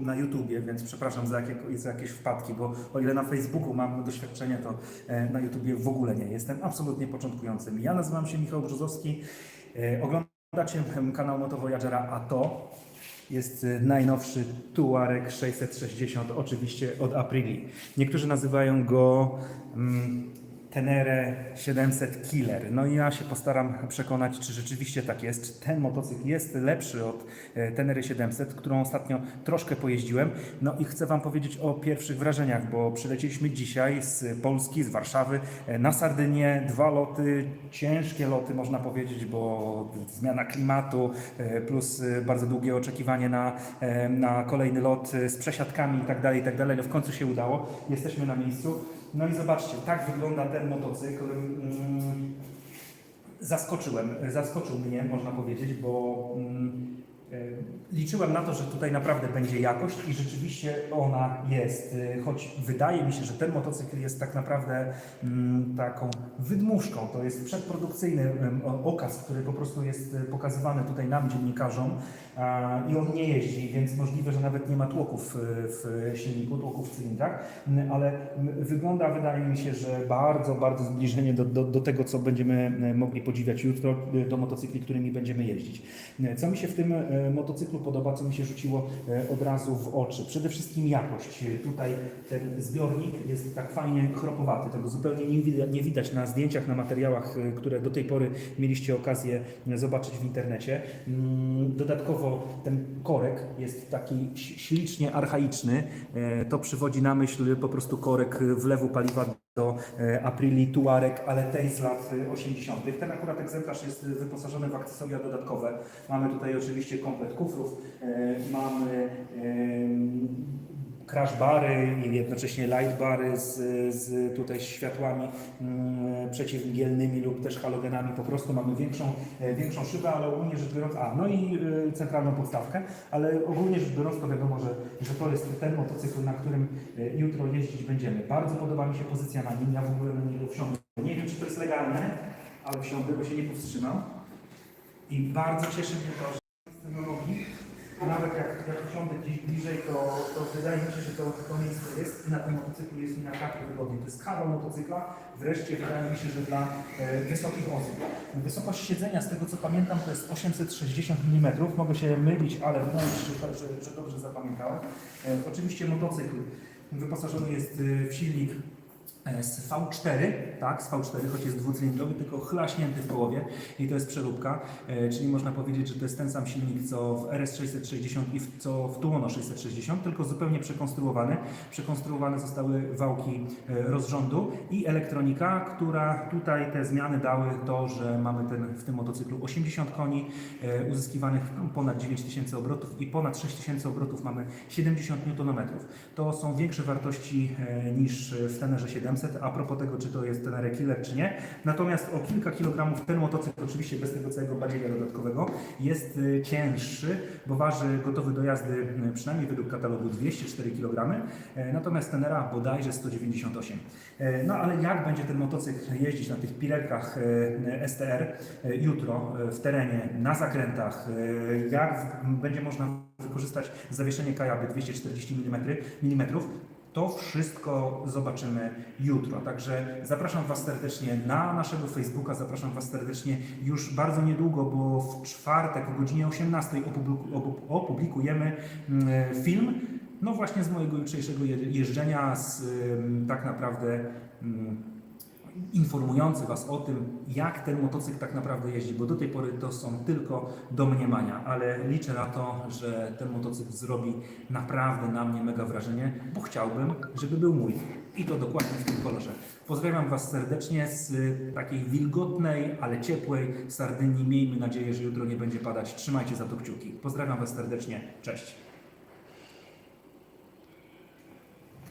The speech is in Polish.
na YouTubie, więc przepraszam za, za jakieś wpadki, bo o ile na Facebooku mam doświadczenie, to e, na YouTubie w ogóle nie. Jestem absolutnie początkującym. Ja nazywam się Michał Brzozowski. E, Oglądacie kanał Motovoyagera, a to jest e, najnowszy Tuareg 660, oczywiście od Aprili. Niektórzy nazywają go mm, Tenere 700 Killer. No i ja się postaram przekonać, czy rzeczywiście tak jest, czy ten motocykl jest lepszy od e, Tenery 700, którą ostatnio troszkę pojeździłem. No i chcę Wam powiedzieć o pierwszych wrażeniach, bo przylecieliśmy dzisiaj z Polski, z Warszawy e, na Sardynię. Dwa loty, ciężkie loty można powiedzieć, bo zmiana klimatu e, plus bardzo długie oczekiwanie na, na kolejny lot z przesiadkami i tak dalej, i tak dalej. No w końcu się udało. Jesteśmy na miejscu. No i zobaczcie, tak wygląda ten motocykl. Mm, Zaskoczyłem, zaskoczył mnie, można powiedzieć, bo mm, liczyłem na to, że tutaj naprawdę będzie jakość i rzeczywiście ona jest. E, Choć wydaje mi się, że ten motocykl jest tak naprawdę mm, taką wydmuszką. To jest przedprodukcyjny okaz, który po prostu jest e, pokazywany tutaj nam, dziennikarzom i on nie jeździ, więc możliwe, że nawet nie ma tłoków e, w silniku, tłoków w cylindrach, m, ale wygląda, wydaje mi się, że bardzo, bardzo zbliżenie do, do, do tego, co będziemy e, mogli podziwiać jutro, e, do motocykli, którymi będziemy jeździć. E, Co mi się w tym e, motocyklu podoba, co mi się rzuciło e, od razu w oczy? Przede wszystkim jakość. Tutaj ten zbiornik jest tak fajnie chropowaty, tego zupełnie nie widać, na zdjęciach, na materiałach, e, które do tej pory mieliście okazję e, zobaczyć w internecie. Mm, Dodatkowo ten korek jest taki ślicznie archaiczny. To przywodzi na myśl po prostu korek wlewu paliwa do e, Aprili Tuareg, ale tej z lat e, 80. Ten akurat egzemplarz jest wyposażony w akcesoria dodatkowe. Mamy tutaj oczywiście komplet kufrów, e, mamy crash bary i jednocześnie light bary z, z tutaj światłami mm, przeciwmgielnymi lub też halogenami. Po prostu mamy większą, e, większą szybę, ale ogólnie rzecz biorąc, a no i e, centralną podstawkę, ale ogólnie rzecz biorąc to wiadomo, że, że to jest ten motocykl, na którym e, jutro jeździć będziemy. Bardzo podoba mi się pozycja na nim, ja w ogóle na niego wsiądę. Nie wiem, czy to jest legalne, ale wsiądę, bo się nie powstrzymam. I bardzo cieszy mnie to, że robi. Nawet jak, jak usiądę gdzieś bliżej, to, to wydaje mi się, że to, to miejsce jest i na tym motocyklu jest mi naprawdę wygodnie. To jest kawał motocykla. Wreszcie wydaje mi się, że dla e, wysokich osób. Wysokość siedzenia, z tego co pamiętam, to jest 860 mm. Mogę się mylić, ale wydaje mi się, że, że, że dobrze zapamiętałem. E, oczywiście motocykl wyposażony jest e, w silnik z V4, tak, z V4, choć jest dwucylindrowy, tylko chlaśnięty w połowie i to jest przeróbka, e, czyli można powiedzieć, że to jest ten sam silnik co w RS660 i w, co w Tuono 660, tylko zupełnie przekonstruowany. Przekonstruowane zostały wałki e, rozrządu i elektronika, która tutaj te zmiany dały to, że mamy ten, w tym motocyklu 80 koni e, uzyskiwanych ponad 9000 obrotów i ponad 6000 obrotów mamy 70 Nm. To są większe wartości e, niż w Tenerze 700, a propos tego, czy to jest Tenere Killer, czy nie. Natomiast o kilka kilogramów ten motocykl, oczywiście bez tego całego badziewa dodatkowego, jest e, cięższy, bo waży gotowy do jazdy e, przynajmniej według katalogu 204 kg, e, natomiast Tenera bodajże 198. E, No ale jak będzie ten motocykl jeździć na tych pirelkach e, STR jutro w terenie, na zakrętach, jak będzie można wykorzystać zawieszenie kajaby 240 mm, mm to wszystko zobaczymy jutro. Także zapraszam Was serdecznie na naszego Facebooka, zapraszam Was serdecznie już bardzo niedługo, bo w czwartek o godzinie 18 opubliku- opu- opublikujemy mm, film. No właśnie z mojego jutrzejszego je- jeżdżenia, z tak naprawdę ym, informujący Was o tym, jak ten motocykl tak naprawdę jeździ, bo do tej pory to są tylko domniemania, ale liczę na to, że ten motocykl zrobi naprawdę na mnie mega wrażenie, bo chciałbym, żeby był mój. I to dokładnie w tym kolorze. Pozdrawiam Was serdecznie z y, takiej wilgotnej, ale ciepłej Sardynii. Miejmy nadzieję, że jutro nie będzie padać. Trzymajcie za to kciuki. Pozdrawiam Was serdecznie. Cześć.